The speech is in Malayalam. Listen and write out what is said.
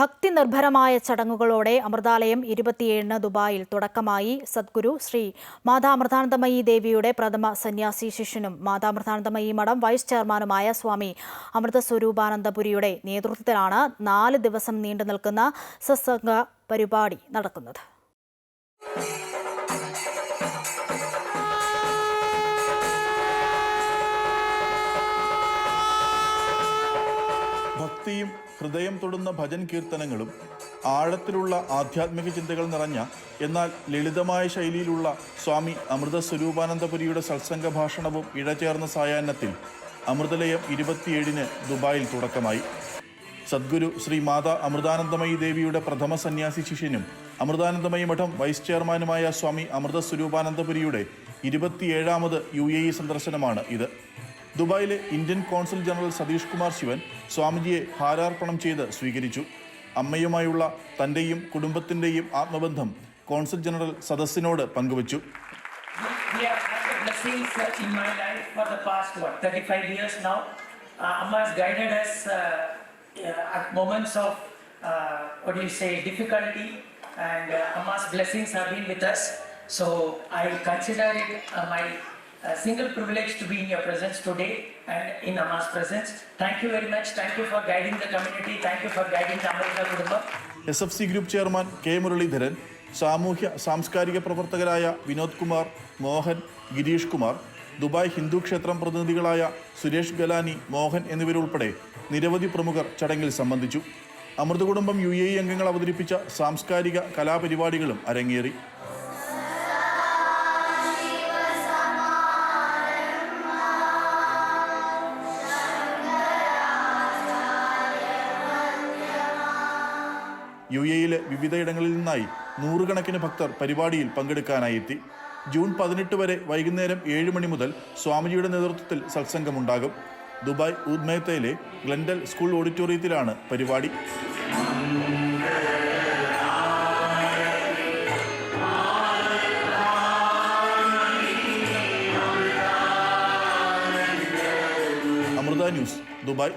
ഭക്തി നിർഭരമായ ചടങ്ങുകളോടെ അമൃതാലയം ഇരുപത്തിയേഴിന് ദുബായിൽ തുടക്കമായി. സദ്ഗുരു ശ്രീ മാതാമൃതാനന്ദമയി ദേവിയുടെ പ്രഥമ സന്യാസി ശിഷ്യനും മാതാമൃതാനന്ദമയി മഠം വൈസ് ചെയർമാനുമായ സ്വാമി അമൃതസ്വരൂപാനന്ദപുരിയുടെ നേതൃത്വത്തിലാണ് നാല് ദിവസം നീണ്ടു നിൽക്കുന്ന സത്സംഗ പരിപാടി നടക്കുന്നത്. ഭക്തിയും ഹൃദയം തൊടുന്ന ഭജൻ കീർത്തനങ്ങളും ആഴത്തിലുള്ള ആധ്യാത്മിക ചിന്തകൾ നിറഞ്ഞ എന്നാൽ ലളിതമായ ശൈലിയിലുള്ള സ്വാമി അമൃത സ്വരൂപാനന്ദപുരിയുടെ സത്സംഗ ഭാഷണവും ഇഴചേർന്ന സായാഹ്നത്തിൽ അമൃതലയം ഇരുപത്തിയേഴിന് ദുബായിൽ തുടക്കമായി. സദ്ഗുരു ശ്രീ മാതാ അമൃതാനന്ദമയി ദേവിയുടെ പ്രഥമ സന്യാസി ശിഷ്യനും അമൃതാനന്ദമയി മഠം വൈസ് ചെയർമാനുമായ സ്വാമി അമൃത സ്വരൂപാനന്ദപുരിയുടെ ഇരുപത്തിയേഴാമത് യു എ ഇ സന്ദർശനമാണ് ഇത്. ദുബായിലെ Indian consul general Satish Kumar Sivan സ്വാമിജിയെ ഹാരാർപ്പണം ചെയ്ത് സ്വീകരിച്ചു. അമ്മയുമായുള്ള തന്റെയും കുടുംബത്തിന്റെയും ആത്മബന്ധം കോൺസൽ ജനറൽ സദസ്സിനോട് പങ്കുവച്ചു. Uh, single privilege to be in your presence today and in Amma's presence. Thank you very much. Thank you for guiding the community. Thank you for guiding the Amrita Kudumbam. S F C group chairman K Muraleedharan സാമൂഹ്യ സാംസ്കാരിക പ്രവർത്തകരായ വിനോദ് കുമാർ മോഹൻ ഗിരീഷ് കുമാർ ദുബായ് ഹിന്ദു ക്ഷേത്രം പ്രതിനിധികളായ സുരേഷ് ഗലാനി മോഹൻ എന്നിവരുൾപ്പെടെ നിരവധി പ്രമുഖർ ചടങ്ങിൽ സംബന്ധിച്ചു അമൃത കുടുംബം യു എ അംഗങ്ങൾ അവതരിപ്പിച്ച സാംസ്കാരിക കലാപരിപാടികളും അരങ്ങേറി യു എയിലെ വിവിധയിടങ്ങളിൽ നിന്നായി നൂറുകണക്കിന് ഭക്തർ പരിപാടിയിൽ പങ്കെടുക്കാനായി എത്തി ജൂൺ പതിനെട്ട് വരെ വൈകുന്നേരം ഏഴ് മണി മുതൽ സ്വാമിജിയുടെ നേതൃത്വത്തിൽ സത്സംഗമുണ്ടാകും. ദുബായ് ഉദ്മേത്തയിലെ ഗ്ലൻഡൽ സ്കൂൾ ഓഡിറ്റോറിയത്തിലാണ് പരിപാടി. Amrita news Dubai.